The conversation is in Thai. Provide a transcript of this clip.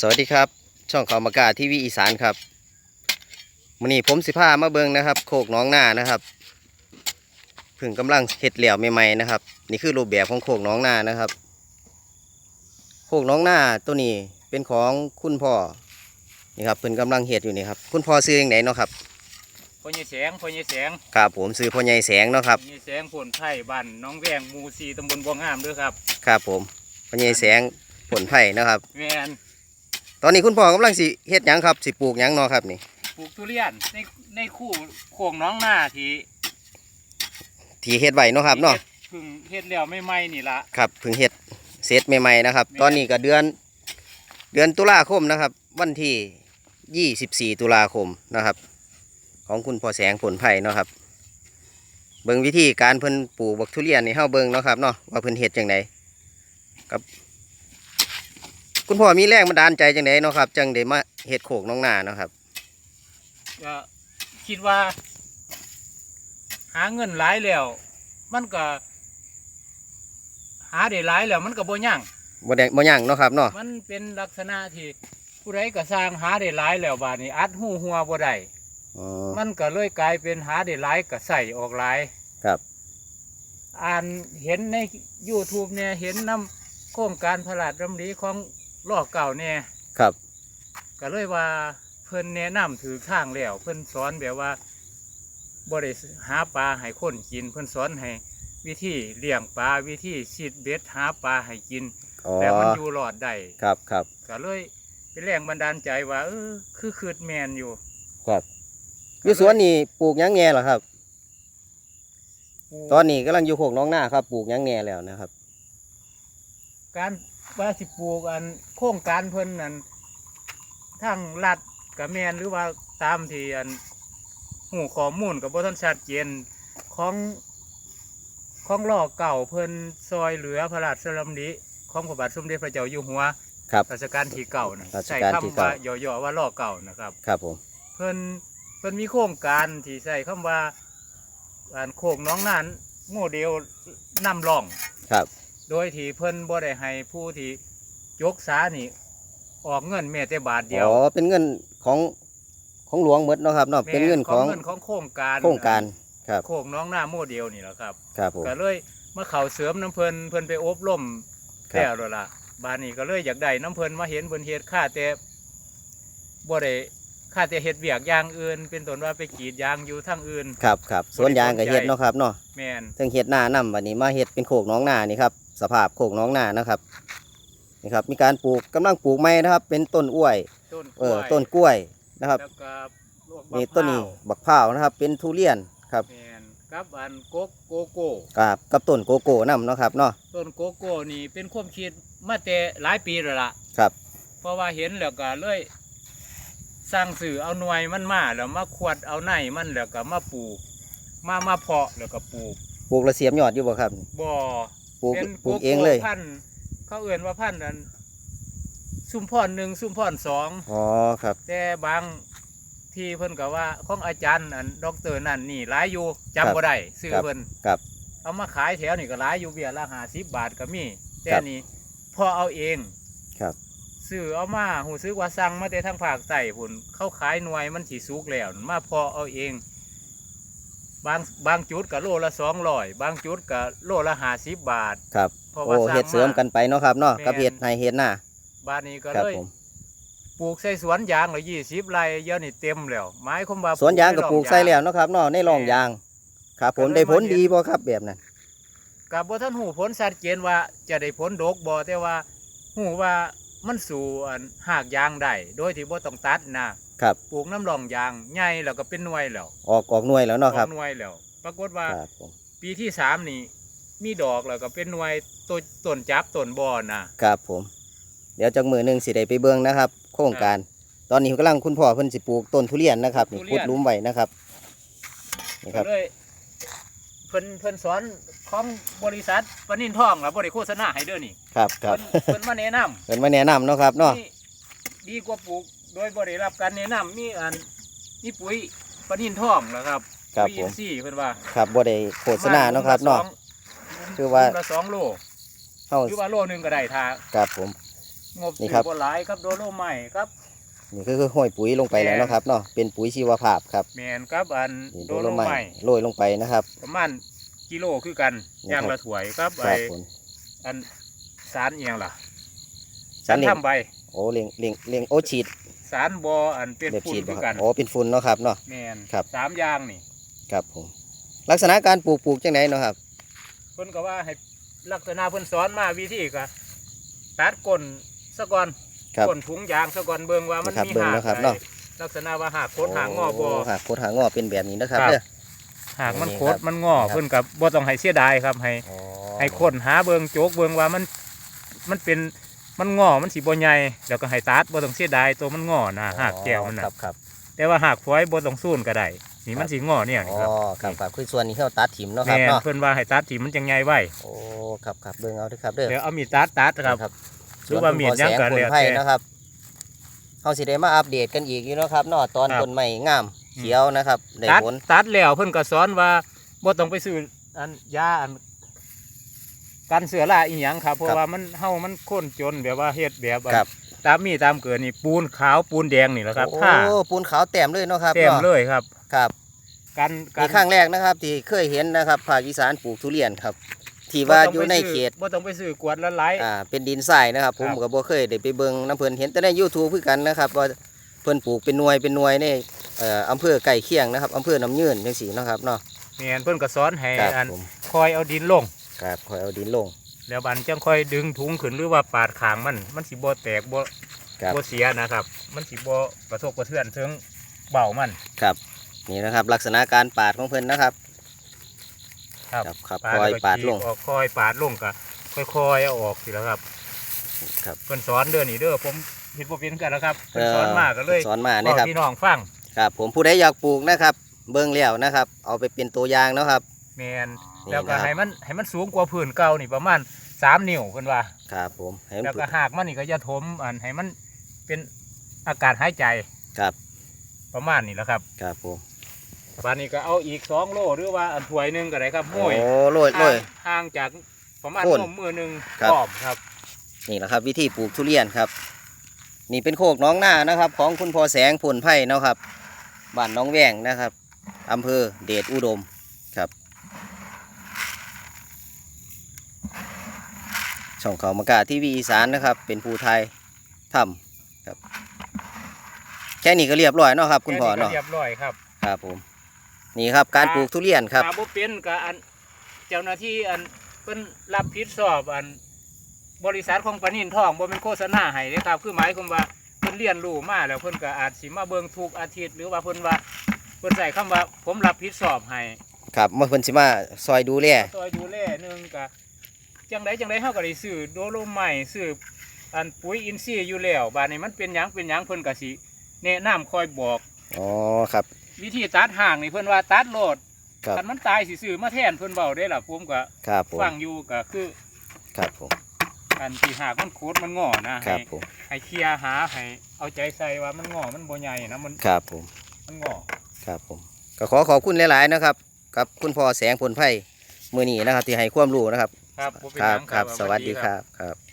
สวัสดีครับ ช่องข่าวมากาทีวีอีสานครับวันนี้ผมสิพามาเบิงนะครับ โคกหน้องหน้านะครับเพึ่งกำลังเฮ็ดเหลี่ยวใหม่ๆนะครับ นี่คือรูปแบบของโคกหน้องหน้านะครับ โคกหน้องหน้าตัวนี้เป็นของคุณพ่อนี่ครับเพิ่นกำลังเฮ็ดอยู่นี่ครับคุณพ่อซื้อยังไงเนาะครับพ่อใหญ่แสงพ่อใหญ่แสงครับผมซื้อพ่อใหญ่แสงเนาะครับพ่อใหญ่แสงผลไผ่บ้านหน้องแวงหมู่สี่ตำบลบัวงามเด้วยครับครับผมพ่อใหญ่แสงผลไผ่นะครับแมน ตอนนี้คุณพ่อกำลังสิเฮ็ดหยังครับสิปลูกหยังเนาะครับนี่ ปลูกทุเรียนในในคู่โค้งน้องหน้าที่ที่เฮ็ดไว้เนาะครับเนาะที่เฮ็ดเพึ่งเฮ็ดแล้วไม่ไม่ๆนี่ละครับเพิ่งเฮ็ดเสร็จใหม่ๆนะครับแม่นตอนนี้ก็เดือน เดือนตุลาคมนะครับ วันที่ 24 ตุลาคมนะครับ ของคุณพ่อแสงผลไผ่เนาะครับ เบิ่งวิธีการเพิ่นปลูกบักทุเรียนนี่เฮาเบิ่งเนาะครับเนาะว่าเพิ่นเฮ็ดจังไดครับ คุณพ่อมีแรงบันดาลใจจังไดเนาะครับจังได้มาเฮ็ดโขกน้องนาเนาะครับ ก็คิดว่า หาเงินหลายแล้ว มันก็ หาได้หลายแล้ว มันก็บ่ยั่งบ่ได้บ่ยั่งเนาะครับเนาะมันเป็นลักษณะที่ผู้ใดก็สร้างหาได้หลายแล้วบาดนี้ อัดหูหัวบ่ได้อ๋อมันก็เลยกลายเป็นหาได้หลายก็ใส่ออกหลาย ครับอ่านเห็นใน YouTube เนี่ยเห็นน้ำโครงการพระราชดำริของ ล่อเก่าเนี่ยครับ ก็เลยว่าเพิ่นแนะนำถือข้างแล้ว เพิ่นสอนแบบว่าบ่ได้หาปลาให้คนกิน เพิ่นสอนให้วิธีเลี้ยงปลาวิธีชีดเบ็ดหาปลาให้กินอ๋อแต่มันอยู่รอดได้ครับครับก็เลยเป็นแรงบันดาลใจว่าเออคือคืดแมนอยู่ ครับอยู่สวนนี่ปลูกหยังแง่เหรอครับ ตอนนี้กำลังอยู่โขกน้องหน้าครับ ปลูกหยังแง่แล้วนะครับ การ ว่าสิปลูกอันโครงการเพิ่นนั่นทั้งรัฐกับแมนหรือว่าตามที่อันหูข้อมูลกับบ่ทันชัดเจนของของล่อเก่าเพิ่นซอยเหลือพระราชดำริของพระบาทสมเด็จพระเจ้าอยู่หัวครับ รัชกาลที่เก่านะรัชใช้กาลที่คำเก้าว่าย่อๆว่าล่อเก่านะครับ ครับผม เพิ่นเพิ่นมีโครงการที่ใช้คำว่าการโคกน้องนั้นโมเดลนำร่อง ครับ โดยที่เพิ่นบ่ได้ให้ผู้ที่ยกสานี่ออกเงินแม้แต่บาทเดียวอ๋อเป็นเงินของของหลวงหมดเนาะครับเนาะเป็นเงินของเงินของโครงการโครงการครับโคกน้องหน้าโมเดลนี่แหละครับครับผมก็เลยมาเข้าเสริมน้ำเพิ่นเพิ่นไปอบรมครับแล้วแล้วล่ะบานนี้ก็เลยอยากได้น้ำเพิ่นมาเห็นเพิ่นเฮ็ดค่าแต่บ่ได้ค่าแต่เฮ็ดเวียกอย่างอื่น เป็นต้นว่าไปกรีดยางอยู่ทางอื่นครับครับสวนยางกับเฮ็ดเนาะครับเนาะแม่นเทั้งเฮ็ดหน้านํวันนี้มาเฮ็ดเป็นโขกน้องหน้านี่ครับ สภาพโขกน้องหน้านะครับนี่ครับ มีการปลูกกำลังปลูกไม้นะครับ เป็นต้นอ้วยต้นกเอล้อวยต้นกล้วยนะครับแล้วก็ลวกนี่มะพต้นนี้ร้าวบักพร้าวนะครับ เป็นทุเรียนครับแม่นกับอันโกกโกโก้กับกับต้นโกโก้นํเนาะครับเนาะต้นโกโก้นี่เป็นความคิดมาแต่หลายปีแล้วล่ะครับ เพราะว่าเห็นแล้วก็เลยสร้างสื่อเอาหน่วยมันมาแล้วมาขวดเอาในมันแล้วก็มาปลูก มามาเพาะแล้วก็ปลูก ปลูกแล้วเสียมยอดอยู่บ่ครับบ่อ ปลูกเป็นปลูกเองเลยโพันธุ์เขาเอื่นว่าพันธุ์นั้นซุ่มพรหนึ่งซุ่มพรสองอ๋อครับ แต่บางที่เพิ่นก็ว่าของอาจารย์อันด็อกเตอร์นั่นนี่หลายอยู่ครับจำบ่ได้ซื้อครับเพิ่นครับ เอามาขายแถวนี่ก็หลายอยู่เบียละห้าสิบบาทก็มี แต่ครับนี่พอเอาเองครับ ซื้อเอามาหูซื้อว่าสั่งมาแต่ทางภาคใต้พุ่นเขาขายหน่วยมันสีสุกแล้ว มาพอเอาเอง บางบางจุดก็โลละสองร้อยบางจุดก็โลละห้าสิบบาทครับเพราะโอ้ว่าสั่งเฮ็ดเสริมกันไปเนาะครับเนาะแม่นกับเฮ็ดให้เฮ็ดหน้าบ้านนี้ก็ครับเลยผมปลูกใส่สวนยางเลยยี่สิบไร่เดี๋ยอะนี่เต็มแล้วหมายความว่าสวนยางกับปลูกใส่แล้วเนาะครับเนาะในร่องแม่นยาง ครับผมก็เลยได้ผลมาเฮ็ดดีบ่ครับแบบนั้นกับบ่ท่านหูผลชัดเจนว่าจะได้ผลดกบ่แต่ว่าหูว่ามันสู่อันหากยางได้โดยที่บ่ต้องตัดนะ ครับ ปลูกน้ำรองยางใหญ่แล้วก็เป็นหน่วยแล้วออกออกหน่วยแล้วเนาะครับ ออกหน่วยแล้ว ปรากฏว่าครับผมปีที่สามนี่มีดอกแล้วก็เป็นหน่วยต้นต้นจับต้นบอนนะครับผม เดี๋ยวจักมือหนึงสิได้ไปเบิ่งนะครับ โครงการ ตอนนี้กำลังคุณพ่อเพิ่นสิปลูกต้นทุเรียนนะครับนี่ขุดหลุมไว้นะครับนี่คก็รับเลยเพิ่นเพิ่นสอนของบริษัทปนินทองแล้วบ่ได้โฆษณาให้เด้อนี่ครับครับเพิ่นเพิ่นมาแนะนำเพิ่นมาแนะนำเนาะครับเนาะ นี่ดีกว่าปลูก โดยบ่ได้รับการแนะนำมีอันมีปุ๋ยปนินทองแล้วครับครับปุ๋ยผอิม นทรีย์เพิ่นว่าครับบ่ได้โฆษณาเนาะครับเนาะ คือว่า ถุงละสองโลเฮาหรือว่าโลหนึงก็ได้ถ้าครับผม งบนี่ซื้ครับอบ่หลายครับโดโลไม้ครับนี่ก็คือห้อยปุ๋ยลงไปแล้วเนาะครับเนาะเป็นปุ๋ยชีวภาพครับแมนครับอันนี่โดโดโลโลไม้ไม้โรยลงไปนะครับ ประมาณกิโลคือกันนี่อย่างครับละถ้วยครับคไอรับผมอันสารเอียงล่ะสารเหล็กทำใบโอ้เลียงเลียงเลียงโอฉีด สารบออันเป็นแบบฝุ่ฉีนดคือคกัรันบโอ้เป็นฝุ่นเนาะครับเนาะ แมนครับ สามอย่างนี่ครับผม ลักษณะการปลูกปลูกจังไหนเนาะครับ เพิ่นก็ว่าให้ลักษณะเพิ่นสอนมาวิธีก็ตัดก้นสะก่อนครับก้นถุงยางสะก่อนเบิ่งว่ามันนะครับมีเบิ่งหากนะครับใดเนาะลักษณะว่าหากโคตรหางงอบ่หากโคตรหางงอเป็นแบบนี้นะครับครับเด้อหากมันนี่โคครัตบรมันงอครับ เพิ่นก็บ่ต้องให้เสียดายครับให้อ๋อให้คนหาเบิ่งโจกเบิ่งว่ามันมันเป็น มันงอมันสิบ่ใหญ่แล้วก็ให้ตัดบ่ต้องเสียดายตัวมันงอนะหากแก้วมันน่ะครับครับแต่ว่าหากฝอยบ่ต้องสู้นก็ได้นี่มันสิงอเนี่ยอ๋นี่อครับครับครับคือส่วนนี้ที่เราตัดถิ่มเนาะครับแม่นเนาะเพิ่นว่าให้ตัดที่มันจังใหญ่ไว้โอ้ครับครับเบิ่งเอาเด้อครับเด้อเดี๋ยวเอามีดตัดตัดครับครับหรือว่ามีดยังก็ส่วนคุณพ่อแสงแล้วผลไผ่แต่นะครับเขาสิได้มาอัปเดตกันอีกอยู่เนาะครับเนาะตอนครับต้นใหม่งามเขียวนะครับได้ตัดผล ตัดแล้วเพิ่นก็สอนว่าบ่ต้องไปซื้ออันยาอัน กันเสือราอีหยังครับ เพราะว่ามันเฮามันข้นจนแบบว่าเฮ็ดแบบอันครับ ตามมีตามเกิดนี่ปูนขาวปูนแดงนี่แหละครับโอ้ถ้าปูนขาวแต้มเลยเนาะครับเต็มนาะเลยครับ ครับกันกันี่ครั้งแรกนะครับ ที่เคยเห็นนะครับภาคอีสานปลูกทุเรียนครับ ที่ว่าอยู่ในเขต บ่ต้องไปซื้อกวดละหลาย อ่าเป็นดินทรายนะครับ ผมครับ ก็บ่เคยได้ไปเบิ่งน้ำเพิ่นเห็นแต่ใน YouTube คือกันนะครับว่าเพิ่นปลูกเป็นหน่วยเป็นหน่วยในเอ่ออำเภอใกล้เคียงนะครับอำเภอน้ำยืนจังซี่เนาะครับเนาะแม่นเพิ่นก็สอนให้ครับอันผมคอยเอาดินลง ครับคอยเอาดินลง แล้วบันจังค่อยดึงถุงขึ้นหรือว่าปาดขางมัน มันสิบ่แตกบ่ครับ บ่เสียนะครับ มันสิบ่กระทบกระเทือนถึงเบามัน ครับนี่นะครับ ลักษณะการปาดของเพิ่นนะครับ ครับ ครับครับปาดคอยแล้วก็ปาดลงจีบออกคอยปาดลงก็ค่อยๆเอาออกสิแล้วครับครับ เพิ่นสอนเด้อนี่เด้อผมเฮ็ดบ่เป็นกันแล้วครับเพิ่นเอ่อสอนมาก็เลยสอนมาบนะอกครับพี่น้องฟัง ครับผมผู้ใดอยากปลูกนะครับ เบิ่งแล้วนะครับ เอาไปเป็นตัวอย่างเนาะครับ แม่นนี่แล้วก็นะครับ ให้มันให้มันสูงกว่าพื้นเก่านี่ประมาณ3นิ้วเพิ่นว่า ครับผมให้มันแล้วปลูก็กหากมันนี่ก็อย่าถมอันให้มันเป็นอากาศหายใจครับ ประมาณนี้แหละครับครับผมวันนี้ก็เอาอีกสองโลหรือว่าอันถ้วยหนึ่งก็ได้ครับโอ้ห้วยโรยโรย ห่างจากประมาณโค่นนมมือหนึ่งครับพร้อมครับ นี่แหละครับ วิธีปลูกทุเรียนครับ นี่เป็นโคกน้องหน้านะครับ ของคุณพ่อแสงผลไผ่เนาะครับบ้านน้องแวงนะครับอำเภอเดชอุดมครับ ช่องเขามากาที่วีอีสานนะครับ เป็นภูไทยทำครับแค่นี้ก็เรียบร้อยเนาะครับ คุณพ่อแนี้ก็เนาะเรียบร้อยครับครับผมนี่ครับการปลูกทุเรียนครับถ้าบ่เป็นกับอันเจ้าหน้าที่อันเป็นรับผิดชอบอันบริษัทของปานินทองบ่เป็นโฆษณาให้เด้อครับคือหมายความว่าเพิ่นเรียนรู้มาแล้วเพิ่นก็อาจสิมาเบิ่งทุกอาทิตย์หรือว่าเพิ่นว่าเพิ่นใส่คำว่าผมรับผิดชอบให้ครับมาเพิ่นสิมาซอยดูแลซอยดูแลหนึงก็ จังไดจังไดเฮาก็ได้ซื้อโดโลไม้ซื้ออันปุ๋ยอินทรีย์อยู่แล้วบาดนี้มันเป็นหยังเป็นหยังเพิ่นก็สิแนะนำคอยบอก อ๋อครับ วิธีตัดห่างนี่เพิ่นว่าตัดโลดครับคันมันตายสิซื้อมาแทนเพิ่นเว้าได้ล่ะผมก็ครับผมฟังอยู่ก็คือครับผมอันที่หากมันโคตรมันงอนะคให้รับผมให้เคลียร์หาให้เอาใจใส่ว่ามันงอมันบ่ใหญ่นะมันครับผมมันงอครับผม ก็ขอขอบคุณหลาย ๆ นะครับ กับคุณพ่อแสงผลไผ่มือนี้นะครับ ที่ให้ความรู้นะครับ ครับบ่เป็นคหรัยับงครับ สวัสดีครับครับ